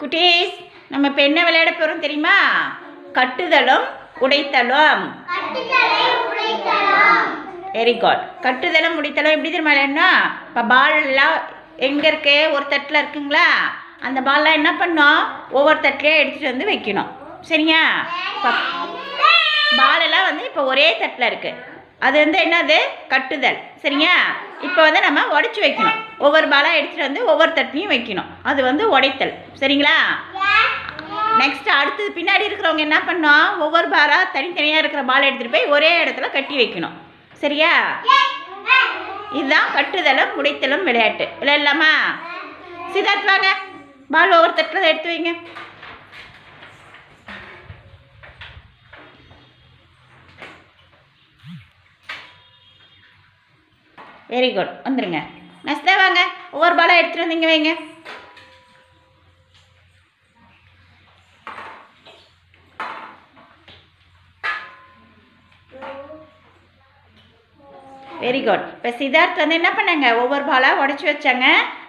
குட்டீஸ் நம்ம இப்போ என்ன விளையாட போகிறோம் தெரியுமா? கட்டுதலும் உடைத்தலும். வெரி குட் கட்டுதலும் உடைத்தலும் எப்படி தெரியுமா விளையாடணும் இப்போ பால் எல்லாம் எங்கே இருக்கு? ஒரு தட்டில் இருக்குங்களா? அந்த பால்லாம் என்ன பண்ணோம் ஒவ்வொரு தட்டிலையும் எடுத்துகிட்டு வந்து வைக்கணும். சரியா? பாலெல்லாம் வந்து இப்போ ஒரே தட்டில் இருக்குது அது வந்து என்னது? கட்டுதல். சரியா இப்போ வந்து நம்ம உடச்சி வைக்கணும். ஒவ்வொரு பாலாக எடுத்துகிட்டு வந்து ஒவ்வொரு தட்டிலையும் வைக்கணும். அது வந்து உடைத்தல். சரிங்களா? நெக்ஸ்ட் அடுத்தது பின்னாடி இருக்கிறவங்க என்ன பண்ணோம் ஒவ்வொரு பாலாக தனித்தனியாக இருக்கிற பால் எடுத்துகிட்டு போய் ஒரே இடத்துல கட்டி வைக்கணும். சரியா? இதுதான் கட்டுதலும் உடைத்தலும் விளையாட்டு. விளையாடலாமா? சித்தார்த் வாங்க. பால் ஒவ்வொரு தட்டில் எடுத்து வைங்க. வெரி குட் வந்துடுங்க நஸ்தா வாங்க. ஒவ்வொரு பாலாக எடுத்துகிட்டு வந்தீங்க வைங்க. வெரி குட் இப்போ சித்தார்த் வந்து என்ன பண்ணாங்க? ஒவ்வொரு பாலாக உடச்சி வச்சாங்க.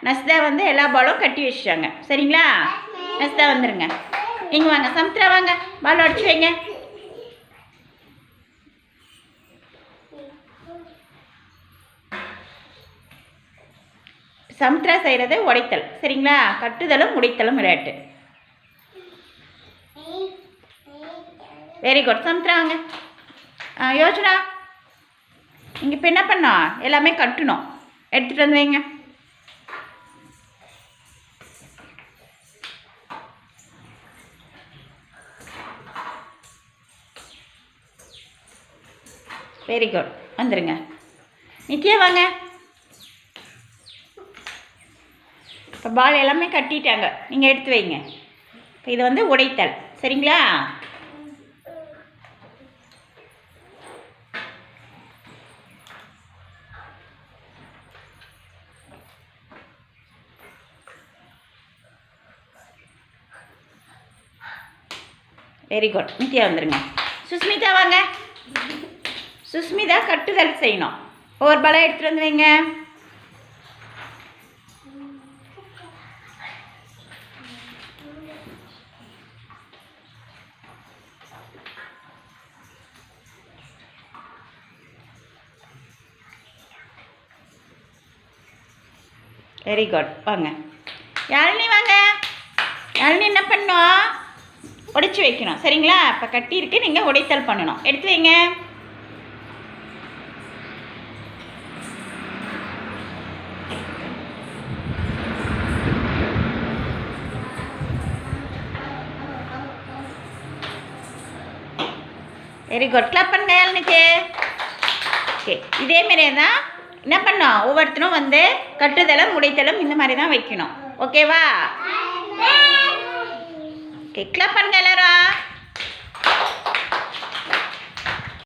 நஸ்தா வந்து எல்லா பாலும் கட்டி வச்சிட்டாங்க சரிங்களா? நஸ்தா வந்துருங்க. நீங்கள் வாங்க. சமுத்திரா வாங்க. பால் உடச்சி வைங்க. சமுத்திரா செய்கிறது உடைத்தல். சரிங்களா? கட்டுதலும் உடைத்தலும் விளையாட்டு வெரி குட் சமுத்திரா வாங்க. யோசனா இங்கே இப்போ என்ன பண்ணோம் எல்லாமே கட்டணும். எடுத்துகிட்டு வந்து வைங்க. வெரி குட் வந்துருங்க. நித்யா வாங்க. இப்போ பால் எல்லாமே கட்டிட்டாங்க. நீங்கள் எடுத்து வைங்க. இப்போ இது வந்து உடைத்தல். சரிங்களா? வெரி குட் நித்யா வந்துருங்க. சுஸ்மிதா வாங்க. சுஸ்மிதா கட்டுதல் செய்யணும். ஒவ்வொரு பலம் எடுத்துகிட்டு வந்து வைங்க. வெரி குட் வாங்க. யாழினி வாங்க. யாழினி என்ன பண்ணோம் உடைச்சி வைக்கணும். சரிங்களா? இப்போ கட்டியிருக்கு. நீங்கள் உடைத்தல் பண்ணணும். எடுத்து வைங்க. வெரி குட் கிளப் பண்ணுங்க யாழினிக்கு. ஓகே இதே மாதிரியே தான் என்ன பண்ணோம் ஒவ்வொருத்தரும் வந்து கட்டுதலும் உடைத்தலும் இந்த மாதிரி தான் வைக்கணும். ஓகேவா ஓகே கிளப் பண்ணுங்க எல்லாரும்.